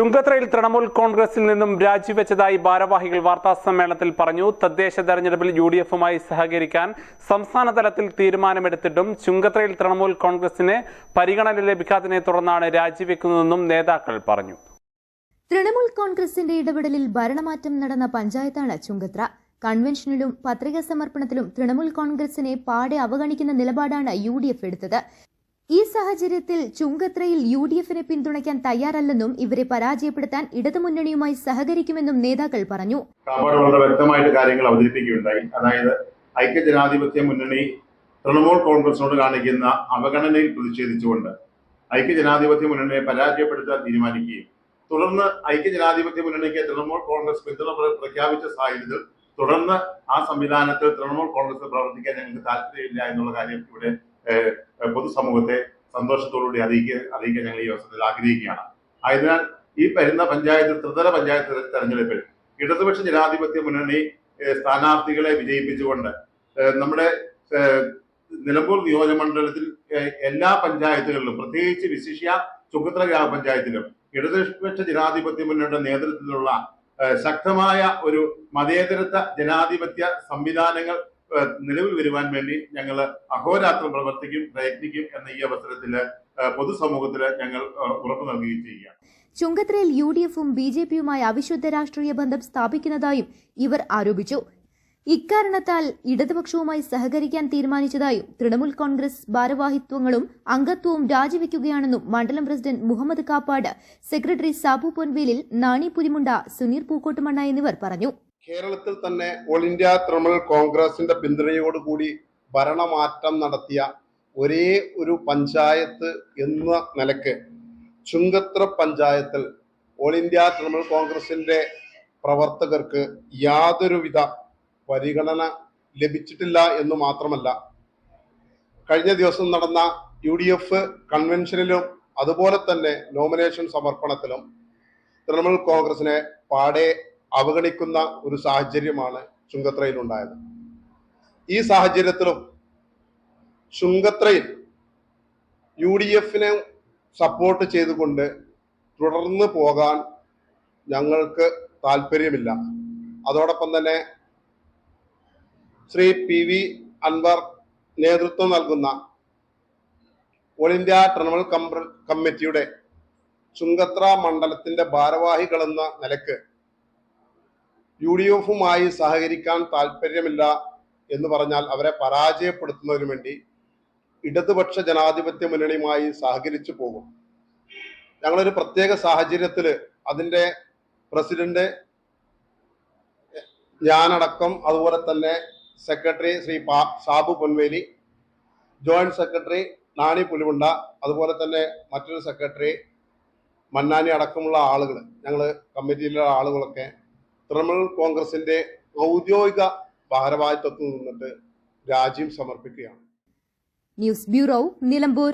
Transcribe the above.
ചുങ്കത്രയിൽ തൃണമൂൽ കോൺഗ്രസിൽ നിന്നും രാജിവെച്ചതായി ഭാരവാഹികൾ വാർത്താ സമ്മേളനത്തിൽ പറഞ്ഞു. തദ്ദേശ തെരഞ്ഞെടുപ്പിൽ യു ഡി എഫുമായി സഹകരിക്കാൻ സംസ്ഥാന തലത്തിൽ തീരുമാനമെടുത്തിട്ടും ചുങ്കത്രയിൽ തൃണമൂൽ കോൺഗ്രസിന് പരിഗണന ലഭിക്കാത്തതിനെ തുടർന്നാണ് രാജിവെക്കുന്നതെന്നും നേതാക്കൾ പറഞ്ഞു. തൃണമൂൽ കോൺഗ്രസിന്റെ ഇടപെടലിൽ ഭരണമാറ്റം നടന്ന പഞ്ചായത്താണ് ചുങ്കത്ര. കൺവെൻഷനിലും പത്രികാ സമർപ്പണത്തിലും തൃണമൂൽ കോൺഗ്രസിനെ പാടെ അവഗണിക്കുന്ന നിലപാടാണ് യു ഡി എഫ് എടുത്തത്. ഈ സാഹചര്യത്തിൽ ചുങ്കത്രയിൽ യു ഡി എഫിനെ പിന്തുണയ്ക്കാൻ തയ്യാറല്ലെന്നും ഇവരെ പരാജയപ്പെടുത്താൻ ഇടതുമുന്നണിയുമായി സഹകരിക്കുമെന്നും നേതാക്കൾ പറഞ്ഞു. വളരെ വ്യക്തമായിട്ട് കാര്യങ്ങൾ അവതരിപ്പിക്കുകയുണ്ടായി. അതായത് ഐക്യ ജനാധിപത്യ മുന്നണി തൃണമൂൽ കോൺഗ്രസിനോട് കാണിക്കുന്ന അവഗണനയിൽ പ്രതിഷേധിച്ചുകൊണ്ട് ഐക്യജനാധിപത്യ മുന്നണിയെ പരാജയപ്പെടുത്താൻ തീരുമാനിക്കുകയും തുടർന്ന് ഐക്യ ജനാധിപത്യ മുന്നണിക്ക് തൃണമൂൽ കോൺഗ്രസ് പിന്തുണ പ്രഖ്യാപിച്ച സാഹചര്യത്തിൽ തുടർന്ന് ആ സംവിധാനത്തിൽ തൃണമൂൽ കോൺഗ്രസ് പ്രവർത്തിക്കാൻ ഞങ്ങൾക്ക് താല്പര്യമില്ല എന്നുള്ള കാര്യം ഇവിടെ പൊതുസമൂഹത്തെ സന്തോഷത്തോടുകൂടി അറിയിക്കുക അറിയിക്കാൻ ഞങ്ങൾ ഈ അവസരത്തിൽ ആഗ്രഹിക്കുകയാണ്. ആയതിനാൽ ഈ വരുന്ന പഞ്ചായത്ത് ത്രിതല പഞ്ചായത്ത് തെരഞ്ഞെടുപ്പിൽ ഇടതുപക്ഷ ജനാധിപത്യ മുന്നണി സ്ഥാനാർത്ഥികളെ വിജയിപ്പിച്ചുകൊണ്ട് നമ്മുടെ നിലമ്പൂർ നിയോജക മണ്ഡലത്തിൽ എല്ലാ പഞ്ചായത്തുകളിലും പ്രത്യേകിച്ച് വിശിഷ്യ ചുക്കത്ര ഗ്രാമപഞ്ചായത്തിലും ഇടതുപക്ഷ ജനാധിപത്യ മുന്നണിയുടെ നേതൃത്വത്തിലുള്ള ശക്തമായ ഒരു മതേതരത്വ ജനാധിപത്യ സംവിധാനങ്ങൾ നിലവിൽ വരുവാൻ വേണ്ടി ഞങ്ങൾ അഹോരാത്രം പ്രവർത്തിക്കും പ്രയത്നിക്കും എന്ന ഈ അവസരത്തിൽ പൊതുസമൂഹത്തിൽ ഞങ്ങൾ ഉറപ്പ് നൽകുകയും ചെയ്യുകയാണ്. ചുങ്കത്രയിൽ യു ഡി എഫും ബി ജെ പിയുമായി അവിശുദ്ധ രാഷ്ട്രീയ ബന്ധം സ്ഥാപിക്കുന്നതായും ഇവർ ആരോപിച്ചു. ഇക്കാരണത്താൽ ഇടതുപക്ഷവുമായി സഹകരിക്കാൻ തീരുമാനിച്ചതായും തൃണമൂൽ കോൺഗ്രസ് ഭാരവാഹിത്വങ്ങളും അംഗത്വവും രാജിവെക്കുകയാണെന്നും മണ്ഡലം പ്രസിഡന്റ് മുഹമ്മദ് കാപ്പാട് സെക്രട്ടറി സാബു പൊൻവേലിൽ നാണി പുലിമുണ്ട സുനീർ പൂക്കോട്ടുമണ്ണ എന്നിവർ പറഞ്ഞു. കേരളത്തിൽ തന്നെ ഓൾ ഇന്ത്യ തൃണമൂൽ കോൺഗ്രസിന്റെ പിന്തുണയോടുകൂടി ഭരണമാറ്റം നടത്തിയ ഒരേ ഒരു പഞ്ചായത്ത് എന്ന നിലയ്ക്ക് ചുങ്കത്ര പഞ്ചായത്തിൽ ഓൾ ഇന്ത്യ തൃണമൂൽ കോൺഗ്രസിന്റെ പ്രവർത്തകർക്ക് യാതൊരുവിധ പരിഗണന ലഭിച്ചിട്ടില്ല എന്ന് മാത്രമല്ല കഴിഞ്ഞ ദിവസം നടന്ന യു ഡി എഫ് കൺവെൻഷനിലും അതുപോലെ തന്നെ നോമിനേഷൻ സമർപ്പണത്തിലും തൃണമൂൽ കോൺഗ്രസിനെ പാടെ അവഗണിക്കുന്ന ഒരു സാഹചര്യമാണ് ചുങ്കത്രയിൽ ഉണ്ടായത്. ഈ സാഹചര്യത്തിലും ചുങ്കത്രയിൽ യു ഡി എഫിനെ സപ്പോർട്ട് ചെയ്തുകൊണ്ട് തുടർന്ന് പോകാൻ ഞങ്ങൾക്ക് താല്പര്യമില്ല. അതോടൊപ്പം തന്നെ ശ്രീ പി വി അൻവർ നേതൃത്വം നൽകുന്ന ഓൾ ഇന്ത്യ ട്രിണമൽ കമ്മിറ്റിയുടെ ചുങ്കത്ര മണ്ഡലത്തിന്റെ ഭാരവാഹികളെന്ന നിലയ്ക്ക് യു ഡി എഫുമായി സഹകരിക്കാൻ താല്പര്യമില്ല എന്ന് പറഞ്ഞാൽ അവരെ പരാജയപ്പെടുത്തുന്നതിനു വേണ്ടി ഇടതുപക്ഷ ജനാധിപത്യ മുന്നണിയുമായി സഹകരിച്ചു പോകും. ഞങ്ങളൊരു പ്രത്യേക സാഹചര്യത്തിൽ അതിന്റെ പ്രസിഡന്റ് ഞാനടക്കം അതുപോലെ തന്നെ secretary Shri Sabu Ponveli joint secretary Nani Pulimunda അതുപോലെ തന്നെ മറ്റൊരു സെക്രട്ടറി മന്നാനി അടക്കമുള്ള ആളുകൾ ഞങ്ങൾ കമ്മിറ്റിയിലുള്ള ആളുകളൊക്കെ തൃണമൂൽ കോൺഗ്രസിന്റെ ഔദ്യോഗിക ഭാരവാഹിത്വത്തിൽ നിന്നിട്ട് രാജ്യം സമർപ്പിക്കുകയാണ്. News bureau Nilambur.